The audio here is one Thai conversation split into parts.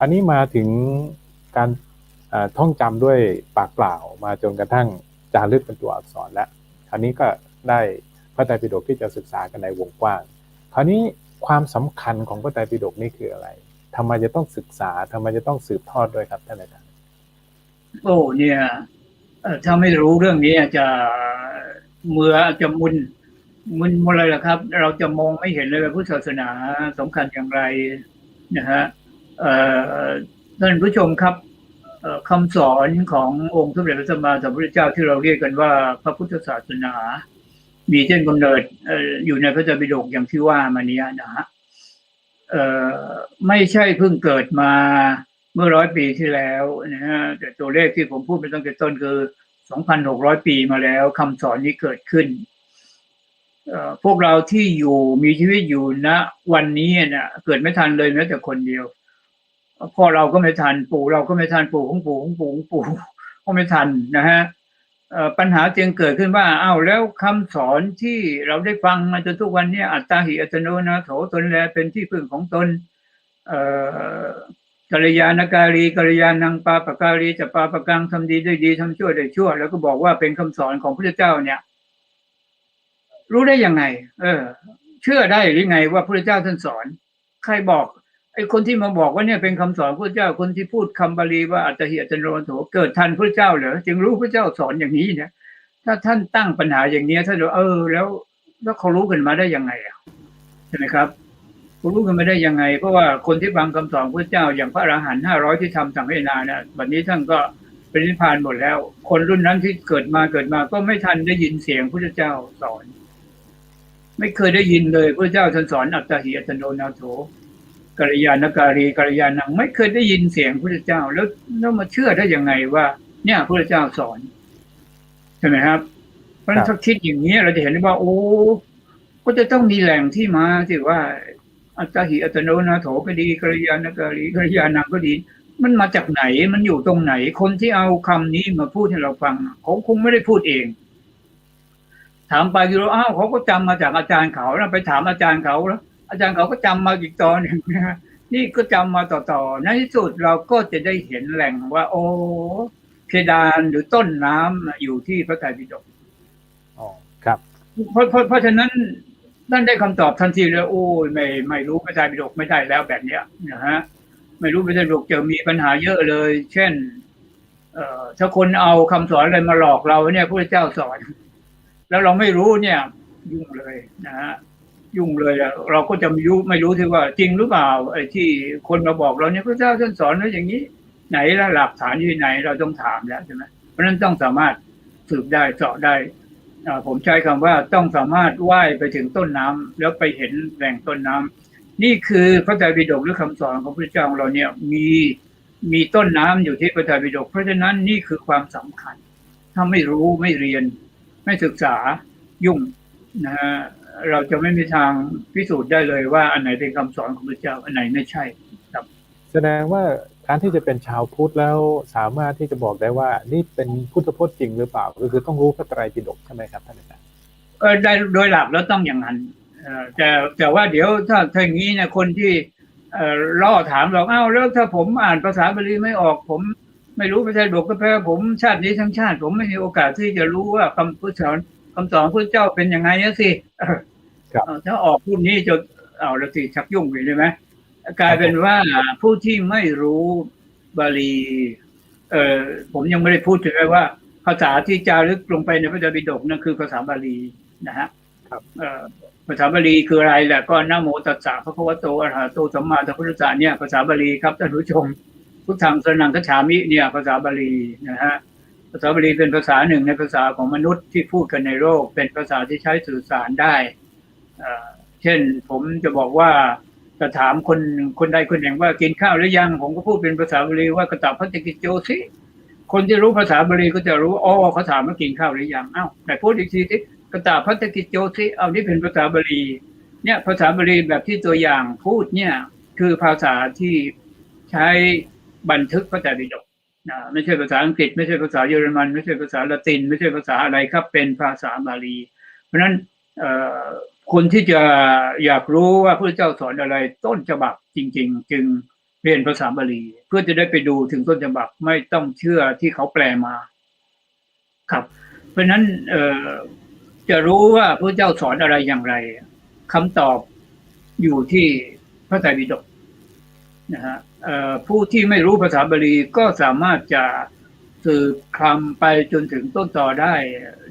อันนี้มาถึงการท่องจำด้วยปากเปล่ามาจนกระทั่งจารึกเป็นตัวอักษรแล้วคราวนี้ก็ได้พระไตรปิฎกที่จะศึกษากันในวงกว้าง คราวนี้ความสำคัญของพระไตรปิฎกนี่คืออะไรทำไมจะต้องศึกษาทำไมจะต้องสืบทอดด้วยครับท่านอาจารย์โอ้เนี่ยถ้าไม่รู้เรื่องนี้จะเมื่อจะมุนมุนหมดเลยละครับ เราจะมองไม่เห็นเลยว่าพุทธศาสนาสำคัญอย่างไรนะฮะ ท่านผู้ชมครับคำสอนขององค์สมเด็จพระสัมมาสัมพุทธเจ้าที่เราเรียกกันว่าพระพุทธศาสนา มีเช่นกำเนิดอออยู่ในพระไตรปิฎกอย่างที่ว่ามานี้นะฮะเอ่อไม่ใช่เพิ่งเกิดมาเมื่อร้อยปีที่แล้วนะฮะแต่ตัวเลขที่ผมพูดไปตั้งแต่ต้นคือ 2,600 ปีมาแล้วคำสอนนี้เกิดขึ้นเอ่อพวกเราที่อยู่มีชีวิตอยู่ณวันนี้นะเกิดไม่ทันเลยแม้แต่คนเดียว พ่อเราก็ไม่ทันปู่เราก็ไม่ทันปู่ของปู่ของปู่ของปู่ก็ไม่ทันนะฮะปัญหาจึงเกิดขึ้นว่าอ้าวแล้วคำสอนที่เราได้ฟังมาจนทุกวันนี้อัตตาหิอัตโนนาโถตนแลเป็นที่พึ่งของตนเกัลยาณการีกัลยาณังปาปการีจะปาปกังทำดีด้วยดีทำชั่วด้วยชั่ว แล้วก็บอกว่าเป็นคำสอนของพระเจ้าเนี่ย รู้ได้ยังไง เออ เชื่อได้หรือไงว่าพระเจ้าท่านสอน ใครบอก ไอ้คนที่มาบอกว่าเนี่ยเป็นคำสอนพระเจ้าคนที่พูดคำบาลีว่าอัตตหิอัตโนโถเกิดทันพระเจ้าเหรอจึงรู้พระเจ้าสอนอย่างนี้เนี่ยถ้าท่านตั้งปัญหาอย่างเนี้ยท่านบอกเออ แล้วแล้วเขารู้กันมาได้ยังไงอะใช่ไหมครับเขารู้กันม่ได้ยังไง เพราะว่าคนที่ฟังคำสอนพระเจ้าอย่างพระอรหันต์ห้าร้อยที่ทำสังเวนาเนี่ยวันนี้ท่านก็เป็นนิพพานหมดแล้ว คนรุ่นนั้นที่เกิดมาเกิดมาก็ไม่ทันได้ยินเสียงพระเจ้าสอน ไม่เคยได้ยินเลยพระเจ้าท่านสอนอัตตหิอัตโนนาโถ กัลยาณการีกัลยาณังไม่เคยได้ยินเสียงพระเจ้า แล้วแล้วมาเชื่อได้ยังไงว่า เนี่ยพระเจ้าสอนใช่ไหมครับ เพราะฉะนั้นถ้าคิดอย่างนี้เราจะเห็นได้ว่า โอ้ก็จะต้องมีแหล่งที่มาที่ว่า อัตหิอัตโนนาโถก็ดีกัลยาณการีกัลยาณังก็ดี มันมาจากไหนมันอยู่ตรงไหน คนที่เอาคำนี้มาพูดให้เราฟังเขาคงไม่ได้พูดเองถามไปคืออ้าวเขาก็จำมาจากอาจารย์เขาแล้วไปถามอาจารย์เขาแล้ว อาจารย์เขาก็จำมาอีกตอนหนึ่งนะฮะนี่ก็จำมาต่อๆในที่สุดเราก็จะได้เห็นแหล่งว่า โอ้เพดานหรือต้นน้ำอยู่ที่พระไตรปิฎกอ๋อครับเพราะเพราะเพราะฉะนั้นท่านได้คำตอบทันทีเลยโอ้ยไม่ไม่รู้พระไตรปิฎกไม่ได้แล้วแบบเนี้ยนะฮะไม่รู้พระไตรปิฎกจะมีปัญหาเยอะเลย เช่น เอ่อถ้าคนเอาคำสอนอะไรมาหลอกเราเนี่ยพระเจ้าสอน แล้วเราไม่รู้เนี่ย ยุ่งเลยนะฮะ ยุ่งเลยอะเราก็จะไม่รู้ไม่รู้ที่ว่าจริงหรือเปล่าไอ้ที่คนมาบอกเราเนี่ยพระเจ้าท่านสอนไว้อย่างนี้ ไหนละหลักฐานอยู่ไหนเราต้องถามแล้วใช่ไหมเพราะฉะนั้นต้องสามารถสืบได้เจาะได้ผมใช้คำว่าต้องสามารถว่ายไปถึงต้นน้ำแล้วไปเห็นแหล่งต้นน้ำนี่คือพระไตรปิฎกหรือคำสอนของพระเจ้าของเราเนี่ยมีมีต้นน้ำอยู่ที่พระไตรปิฎกเพราะฉะนั้นนี่คือความสำคัญ ถ้าไม่รู้ไม่เรียน ไม่ศึกษายุ่งนะฮะ เราจะไม่มีทางพิสูจน์ได้เลยว่าอันไหนเป็นคำสอนของพระเจ้าอันไหนไม่ใช่แสดงว่าการที่จะเป็นชาวพุทธแล้วสามารถที่จะบอกได้ว่านี่เป็นพุทธพจน์จริงหรือเปล่า ก็คือต้องรู้พระไตรปิฎกใช่ไหมครับท่านอาจารย์เออได้โดยหลักแล้วต้องอย่างนั้นเอ่อแต่แต่ว่าเดี๋ยวถ้าถ้าอย่างนี้เนี่ยคนที่เอ่อล่อถามเราอ้าวแล้วถ้าผมอ่านภาษาบาลีไม่ออกผมไม่รู้ภาษาดกก็แปลว่าผมชาตินี้ทั้งชาติ ผมไม่มีโอกาสที่จะรู้ว่าคำพุทธสอน คำสอนพระเจ้าเป็นยังไงนะสิเออครับเอ่อถ้าออกพูดนี้จะเอาละสิชักยุ่งเลยใช่ไหมกลายเป็นว่าผู้ที่ไม่รู้บาลีเออผมยังไม่ได้พูดถึงเลยว่า ภาษาที่จารึกลงไปในพระไตรปิฎกนั่นคือภาษาบาลีนะฮะครับเอ่อภาษาบาลีคืออะไรแหละก็นะโมตัสสะพระคะวะโตอะระหะโตสัมมาสัมพุทธัสสะเนี่ยภาษาบาลีครับท่านผู้ชมพุทธังสรนังคัจฉามิเนี่ยภาษาบาลีนะฮะ ภาษาบาลีเป็นภาษาหนึ่งในภาษาของมนุษย์ที่พูดกันในโลก เป็นภาษาที่ใช้สื่อสารได้เช่นผมจะบอกว่าจะถามคนคนใดคนหนึ่งว่ากินข้าวหรือยัง ผมก็พูดเป็นภาษาบาลีว่ากระตับพัตติกิจโจสิคนที่รู้ภาษาบาลีก็จะรู้อ๋อเขาถามว่ากินข้าวหรือยังอ้าวไหนพูดอีกทีสิกระตาพัฒกิจโจสิเอานี่เป็นภาษาบาลีเนี่ยภาษาบาลีแบบที่ตัวอย่างพูดเนี่ยคือภาษาที่ใช้บันทึกพระไตรปิฎก ไม่ใช่ภาษาอังกฤษ ไม่ใช่ภาษาเยอรมัน ไม่ใช่ภาษาละติน ไม่ใช่ภาษาอะไรครับเป็นภาษาบาลี เพราะฉะนั้นคนที่จะอยากรู้ว่าพระเจ้าสอนอะไรต้นฉบับจริง ๆ จึงเรียนภาษาบาลี เพื่อจะได้ไปดูถึงต้นฉบับไม่ต้องเชื่อที่เขาแปลมา ครับ เพราะฉะนั้นจะรู้ว่าพระเจ้าสอนอะไรอย่างไรคำตอบอยู่ที่พระไตรปิฎกนะฮะ ผู้ที่ไม่รู้ภาษาบาลีก็สามารถจะสืบคำไปจนถึงต้นต่อได้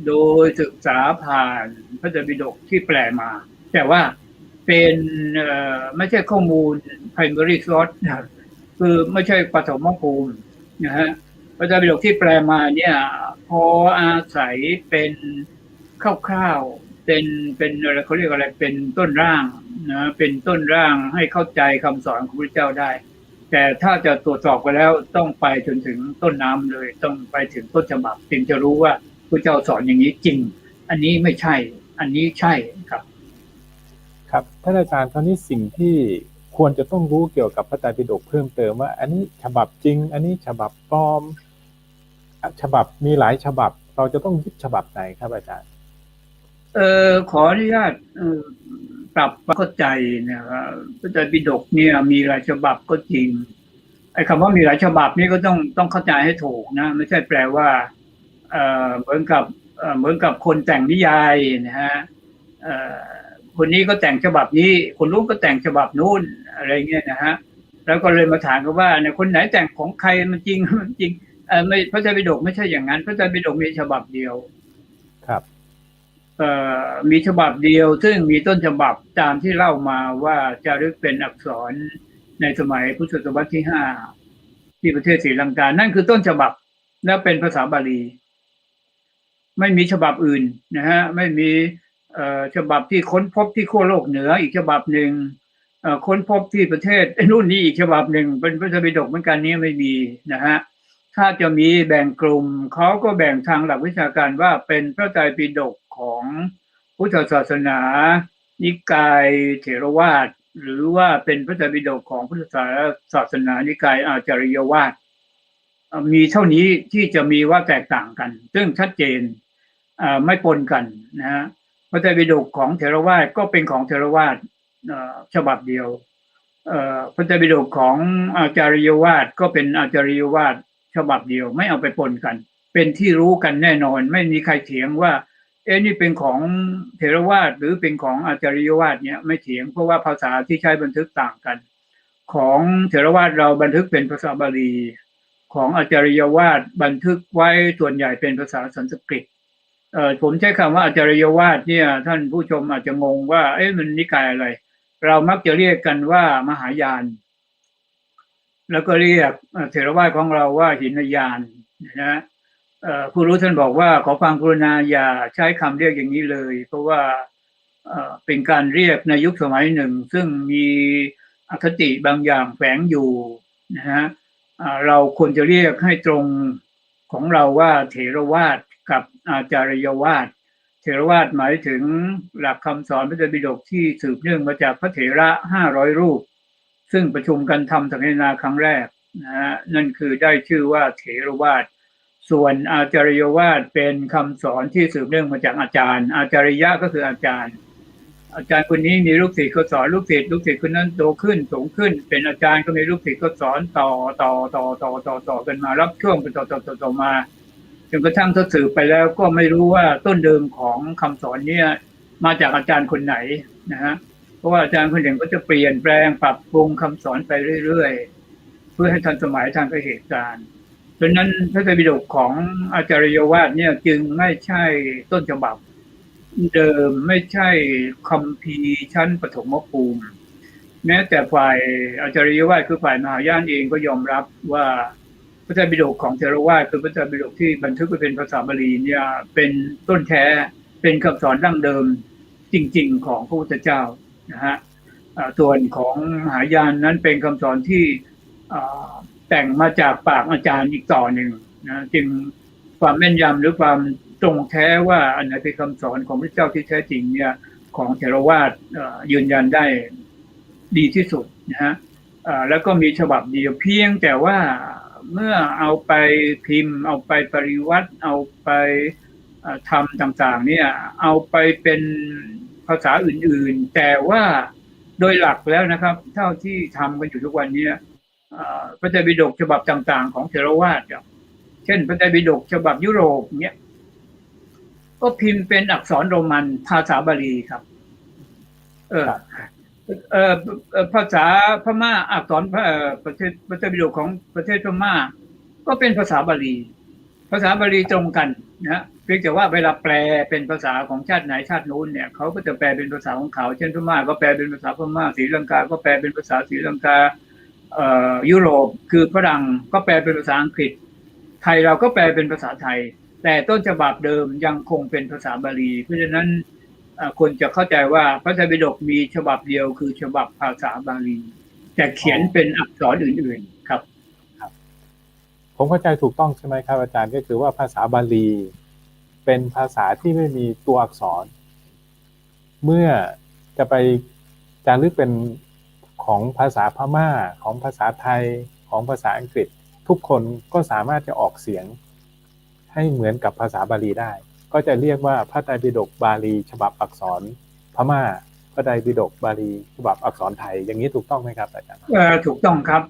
โดยศึกษาผ่านพระไตรปิฎกที่แปลมา แต่ว่าเป็นไม่ใช่ข้อมูล primary source นะคือไม่ใช่ปฐมภูมินะฮะพระไตรปิฎกที่แปลมาเนี่ย พออาศัยเป็นคร่าวๆเป็นเป็นอะไรเขาเรียกอะไรเป็นต้นร่างนะเป็นต้นร่างให้เข้าใจคำสอนของพระเจ้าได้ แต่ถ้าจะตรวจสอบไปแล้วต้องไปจนถึงต้นน้ำเลย ต้องไปถึงต้นฉบับจึงจะรู้ว่าพระเจ้าสอนอย่างนี้จริง อันนี้ไม่ใช่ อันนี้ใช่ครับ ครับท่านอาจารย์คราวนี้สิ่งที่ควรจะต้องรู้เกี่ยวกับพระไตรปิฎกเพิ่มเติมว่า อันนี้ฉบับจริง อันนี้ฉบับปลอม ฉบับมีหลายฉบับ เราจะต้องยึดฉบับไหนครับอาจารย์ เออขออนุญาตปรับเข้าใจนะครับพระไตรปิฎกเนี่ยมีหลายฉบับก็จริงไอ้คำว่ามีหลายฉบับนี่ก็ต้องต้องเข้าใจให้ถูกนะ ไม่ใช่แปลว่าเออเหมือนกับเหมือนกับคนแต่งนิยายนะฮะคนนี้ก็แต่งฉบับนี้ คนนู้นก็แต่งฉบับนู้นอะไรเงี้ยนะฮะแล้วก็เลยมาถามกันว่าเนี่ยคนไหนแต่งของใครมันจริงมันจริงเออไม่พระไตรปิฎกไม่ใช่อย่างนั้น พระไตรปิฎกมีฉบับเดียว มีฉบับเดียว ซึ่งมีต้นฉบับตามที่เล่ามาว่าจะรึกเป็นอักษรในสมัยพุทธศตวรรษที่ห้าที่ประเทศศรีลังกา นั่นคือต้นฉบับและเป็นภาษาบาลี ไม่มีฉบับอื่นนะฮะไม่มีฉบับที่ค้นพบที่ขั้วโลกเหนืออีกฉบับหนึ่งค้นพบที่ประเทศนู่นนี่อีกฉบับหนึ่งเป็นพระไตรปิฎกเหมือนกันนี้ไม่มีนะฮะถ้าจะมีแบ่งกลุ่มเขาก็แบ่งทางหลักวิชาการว่าเป็นพระไตรปิฎก ของพุทธศาสนา นิกายเถรวาทหรือว่าเป็นพระไตรปิฎกของพุทธศาสนานิกายอาจาริยวาทมีเท่านี้ที่จะมีว่าแตกต่างกัน ซึ่งชัดเจนไม่ปนกันนะฮะพระไตรปิฎกของเถรวาทก็เป็นของเถรวาทฉบับเดียวพระไตรปิฎกของอาจาริยวาทก็เป็นอาจาริยวาทฉบับเดียว ไม่เอาไปปนกัน เป็นที่รู้กันแน่นอน ไม่มีใครเถียงว่า เอ๊ะนี่เป็นของเทรวาสหรือเป็นของอาจาริยวาสเนี่ยไม่เถียงเพราะว่าภาษาที่ใช้บันทึกต่างกัน ของเทรวาสเราบันทึกเป็นภาษาบาลี ของอาจาริยวาสบันทึกไว้ส่วนใหญ่เป็นภาษาสันสกฤตเอ่อผมใช้คำว่าอาจาริยวาสเนี่ย ท่านผู้ชมอาจจะงงว่า เอ๊ะมันนิกายอะไร เรามักจะเรียกกันว่ามหายาน แล้วก็เรียกเอ่อเถรวาทของเราว่าหินยานนะ ผู้รู้ท่านบอกว่าขอความกรุณาอย่าใช้คำเรียกอย่างนี้เลย เพราะว่าเป็นการเรียกในยุคสมัยหนึ่ง ซึ่งมีอคติบางอย่างแฝงอยู่นะฮะเราควรจะเรียกให้ตรงของเราว่าเถรวาทกับอาจารยวาทเถรวาทหมายถึงหลักคำสอนพระไตรปิฎกที่สืบเนื่องมาจากพระเถระห้าร้อยรูป ซึ่งประชุมกันทำสังฆนาครั้งแรกนะฮะนั่นคือได้ชื่อว่าเถรวาท ส่วนอาจารยวาทเป็นคำสอนที่สืบเนื่องมาจากอาจารย์ อาจารยะก็คืออาจารย์ อาจารย์คนนี้มีลูกศิษย์ก็สอนลูกศิษย์ลูกศิษย์คนนั้นโตขึ้นสูงขึ้น เป็นอาจารย์ก็มีลูกศิษย์ก็สอนต่อต่อต่อต่อต่อต่อกันมารับช่วงกันต่อต่อต่อต่อมาจนกระทั่งถ้าสืบไปแล้วก็ไม่รู้ว่าต้นเดิมของคำสอนเนี่ยมาจากอาจารย์คนไหนนะฮะเพราะว่าอาจารย์คนหนึ่งก็จะเปลี่ยนแปลงปรับปรุงคำสอนไปเรื่อยๆ เพื่อให้ทันสมัยทางกับเหตุการณ์ เพราะนั้นพระไตรปิฎกของอาจารยวาทเนี่ยจึงไม่ใช่ต้นฉบับ เดิมไม่ใช่คัมภีชั้นปฐมภูมิ แม้แต่ฝ่ายอาจารยวาทคือฝ่ายมหายานเองก็ยอมรับว่าพระไตรปิฎกของเทรวาทคือพระไตรปิฎกที่บันทึกไว้เป็นภาษาบาลีเนี่ยเป็นต้นแท้เป็นคำสอนดั้งเดิมจริง ๆ ของพระพุทธเจ้านะฮะส่วนของมหายานนั้นเป็นคำสอนที่ แต่งมาจากปากอาจารย์อีกต่อหนึ่งนะจึงความแม่นยำหรือความตรงแท้ว่าอันไหนเป็นคำสอนของพระเจ้าที่แท้จริงเนี่ยของเทรวาทยืนยันได้ดีที่สุดนะฮะแล้วก็มีฉบับเดียวเพียงแต่ว่าเมื่อเอาไปพิมพ์ เอาไปปริวัติเอาไปทำต่างๆ เนี่ยเอาไปเป็นภาษาอื่นๆ แต่ว่าโดยหลักแล้วนะครับ เท่าที่ทำกันอยู่ทุกวันนี้ พระไตรปิฎกฉบับต่าง ๆ ของเทรวาสครับเช่นพระไตรปิฎกฉบับยุโรปเนี้ยก็พิมพ์เป็นอักษรโรมันภาษาบาลีครับ เออเออภาษาพม่าอักษรพระเอ่อประเทศพระไตรปิฎกของประเทศพม่า ก็เป็นภาษาบาลี ภาษาบาลีตรงกันนะเพียงแต่ว่าเวลาแปลเป็นภาษาของชาติไหนชาตินู้นเนี่ยเขาก็จะแปลเป็นภาษาของเขา เช่นพม่าก็แปลเป็นภาษาพม่าศรีลังกา ก็แปลเป็นภาษาศรีลังกา ยุโรปคือฝรั่งก็แปลเป็นภาษาอังกฤษ ไทยเราก็แปลเป็นภาษาไทย แต่ต้นฉบับเดิมยังคงเป็นภาษาบาลี เพราะฉะนั้นคนจะเข้าใจว่าพระไตรปิฎกมีฉบับเดียวคือฉบับภาษาบาลี แต่เขียนเป็นอักษรอื่น ๆครับ ผมเข้าใจถูกต้องใช่ไหมครับอาจารย์ก็คือว่าภาษาบาลี เป็นภาษาที่ไม่มีตัวอักษร เมื่อจะไปจารึกเป็น ของภาษาพม่า ของภาษาไทยของภาษาอังกฤษ ทุกคนก็สามารถจะออกเสียง ให้เหมือนกับภาษาบาลีได้ ก็จะเรียกว่าพระไตรปิฎกบาลีฉบับอักษรพม่าพระไตรปิฎกบาลีฉบับอักษรไทยอย่างนี้ถูกต้องไหมครับอาจารย์ถูกต้องครับ